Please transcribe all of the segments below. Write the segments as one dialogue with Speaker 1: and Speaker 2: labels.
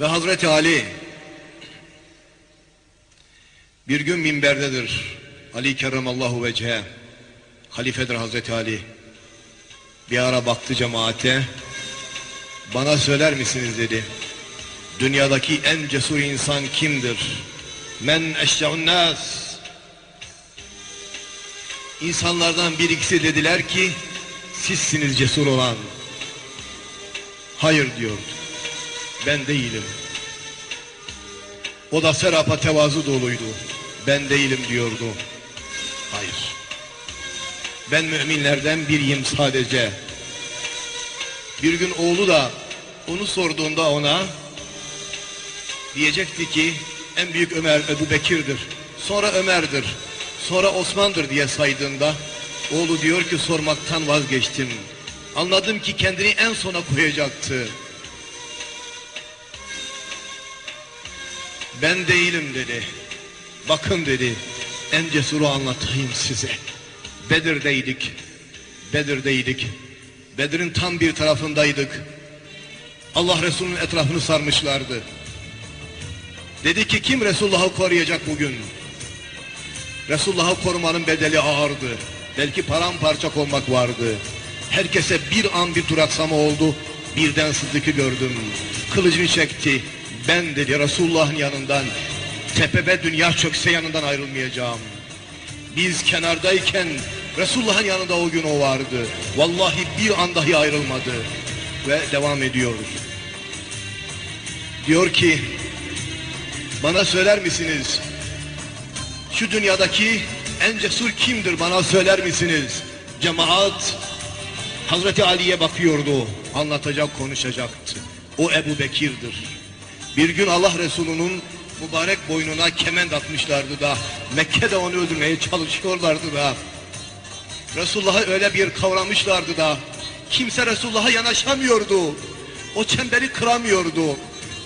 Speaker 1: Ve Hazreti Ali bir gün minberdedir. Ali Kerramallahu vecehe halifedir Hazreti Ali. Bir ara baktı cemaate. Bana söyler misiniz dedi. Dünyadaki en cesur insan kimdir? Men eşşe'un nas. İnsanlardan bir ikisi dediler ki sizsiniz cesur olan. Hayır diyordu. Ben değilim. O da serapa tevazu doluydu. Ben değilim diyordu. Hayır. Ben müminlerden biriyim sadece. Bir gün oğlu da onu sorduğunda ona diyecekti ki en büyük Ömer Ebu Bekir'dir. Sonra Ömer'dir. Sonra Osman'dır diye saydığında oğlu diyor ki sormaktan vazgeçtim. Anladım ki kendini en sona koyacaktı. Ben değilim dedi. Bakın dedi. En cesuru anlatayım size. Bedir'deydik. Bedir'deydik. Bedir'in tam bir tarafındaydık. Allah Resulü'nün etrafını sarmışlardı. Dedi ki kim Resulullah'ı koruyacak bugün? Resulullah'ı korumanın bedeli ağırdı. Belki paramparça olmak vardı. Herkese bir an bir duraksama oldu. Birden Sıddık'ı gördüm. Kılıcını çekti. Ben dedi Resulullah'ın yanından tepeme dünya çökse yanından ayrılmayacağım. Biz kenardayken Resulullah'ın yanında o gün o vardı. Vallahi bir an dahi ayrılmadı. Ve devam ediyoruz. Diyor ki bana söyler misiniz? Şu dünyadaki en cesur kimdir bana söyler misiniz? Cemaat Hazreti Ali'ye bakıyordu. Anlatacak konuşacaktı. O Ebu Bekir'dir. Bir gün Allah Resulü'nün mübarek boynuna kement atmışlardı da Mekke'de onu öldürmeye çalışıyorlardı da Resulullah'ı öyle bir kavramışlardı da kimse Resulullah'a yanaşamıyordu. O çemberi kıramıyordu.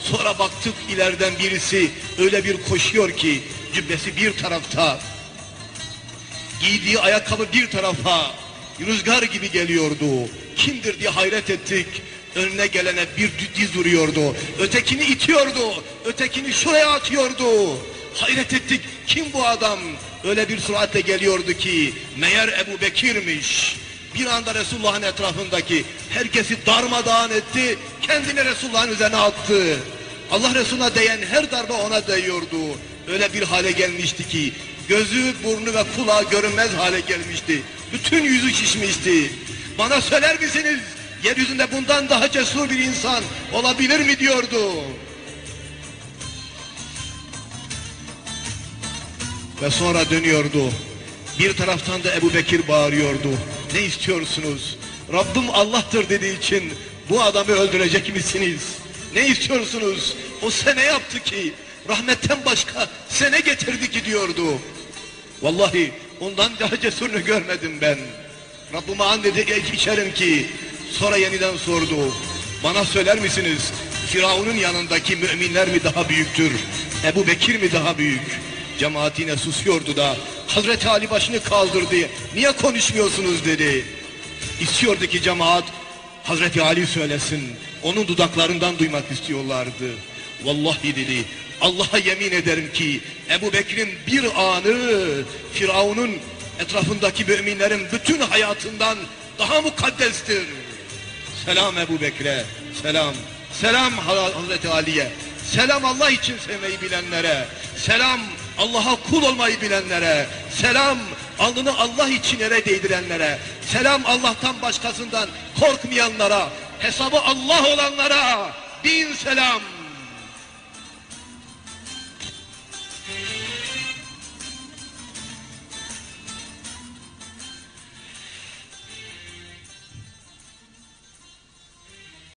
Speaker 1: Sonra baktık ileriden birisi öyle bir koşuyor ki cübbesi bir tarafta giydiği ayakkabı bir tarafa rüzgar gibi geliyordu. Kimdir diye hayret ettik. Önüne gelene bir diz vuruyordu. Ötekini itiyordu. Ötekini şuraya atıyordu. Hayret ettik. Kim bu adam? Öyle bir süratle geliyordu ki meğer Ebu Bekir'miş. Bir anda Resulullah'ın etrafındaki herkesi darmadağın etti. Kendini Resulullah'ın üzerine attı. Allah Resulü'ne değen her darbe ona değiyordu. Öyle bir hale gelmişti ki gözü, burnu ve kulağı görünmez hale gelmişti. Bütün yüzü şişmişti. Bana söyler misiniz? Yeryüzünde bundan daha cesur bir insan olabilir mi diyordu. Ve sonra dönüyordu. Bir taraftan da Ebu Bekir bağırıyordu. Ne istiyorsunuz? Rabbim Allah'tır dediği için bu adamı öldürecek misiniz? Ne istiyorsunuz? O sene yaptı ki rahmetten başka sene getirdi ki diyordu. Vallahi ondan daha cesurunu görmedim ben. Rabbime an dedi içerim ki sonra yeniden sordu. Bana söyler misiniz? Firavun'un yanındaki müminler mi daha büyüktür? Ebu Bekir mi daha büyük? Cemaat yine susuyordu da Hazreti Ali başını kaldırdı. Niye konuşmuyorsunuz dedi. İstiyordu ki cemaat Hazreti Ali söylesin. Onun dudaklarından duymak istiyorlardı. Vallahi dedi Allah'a yemin ederim ki Ebu Bekir'in bir anı Firavun'un etrafındaki müminlerin bütün hayatından daha mukaddestir. Selam Ebu Bekir'e, selam. Selam Hazreti Ali'ye, selam Allah için sevmeyi bilenlere, selam Allah'a kul olmayı bilenlere, selam alnını Allah için yere değdirenlere, selam Allah'tan başkasından korkmayanlara, hesabı Allah olanlara, bin selam.